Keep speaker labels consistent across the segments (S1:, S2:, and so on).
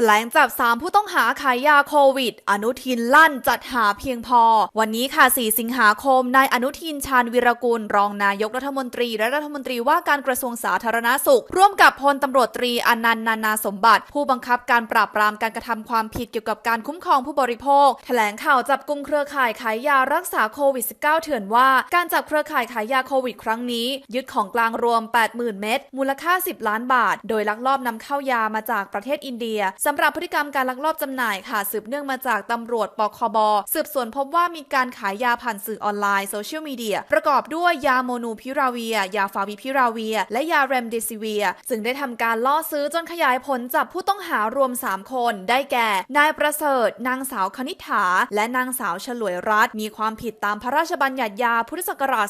S1: ถลงจับ 3 ผู้ต้องหาขายยาโควิด อนุทินลั่นจัดหาเพียงพอ วันนี้ค่ะ 4 สิงหาคม นายอนุทินชาญวิรกุล รองนายกรัฐมนตรี และรัฐมนตรีว่าการกระทรวงสาธารณาสุข ร่วมกับพลตำรวจตรีอนันต์นานาสมบัติ ผู้บังคับการปราบปรามการกระทำความผิดเกี่ยวกับการคุ้มครองผู้บริโภค แถลงข่าวจับกลุ่มเครือข่ายขายยารักษาโควิด -19 เถื่อนว่า การจับเครือข่ายขายยาโควิด ครั้งนี้ ยึดของกลางรวม 80,000 เม็ดมูลค่า 10 ล้านบาท โดยลักลอบนำเข้ายามาจากประเทศอินเดียสำหรับพฤติกรรมการลักลอบจำหน่ายค่ะ สืบเนื่องมาจากตำรวจปคบ สืบสวนพบว่ามีการขายยาผ่านสื่อออนไลน์โซเชียลมีเดีย ประกอบด้วยยาโมนูพิราเวีย ยาฟาวิพิราเวีย และยาเรมเดซิเวียจึงได้ทำการล่อซื้อจนขยายผลจับผู้ต้องหารวม 3 คน ได้แก่ นายประเสริฐ นางสาวคณิษฐา และนางสาวฉลวยรัตน์มีความผิดตามพระราชบัญญัติยาพุทธศักราช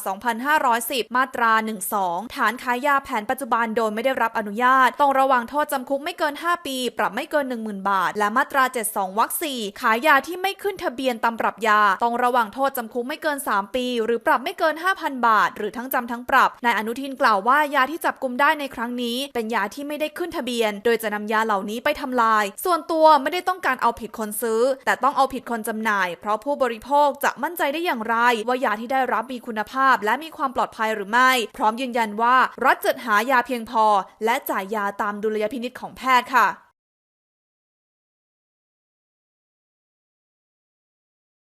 S1: 2510 มาตรา 12 ฐานขายยาแผนปัจจุบันโดยไม่ได้รับอนุญาต ต้องระวังโทษจำคุกไม่เกิน 5 ปี ปรับไม่เกิน10,000 บาท และมาตรา 72วรรค4ขายยาที่ไม่ขึ้นทะเบียนตำรับยา ต้องระวังโทษจำคุกไม่เกิน 3 ปี หรือปรับไม่เกิน 5,000 บาท หรือทั้งจำทั้งปรับนายอนุทินกล่าวว่ายาที่จับกุมได้ในครั้งนี้ เป็นยาที่ไม่ได้ขึ้นทะเบียน โดยจะนำยาเหล่านี้ไปทำลาย ส่วนตัวไม่ได้ต้องการเอาผิดคนซื้อ แต่ต้องเอาผิดคนจำหน่าย เพราะผู้บริโภคจะมั่นใจได้อย่างไร ว่ายาที่ได้รับมีคุณภาพ และมีความปลอดภัยหรือไม่ พร้อมยืนยันว่ารัฐจัดหายาเพียงพอ และจ่ายยาตามดุลยพินิจของแพทย์ค่ะ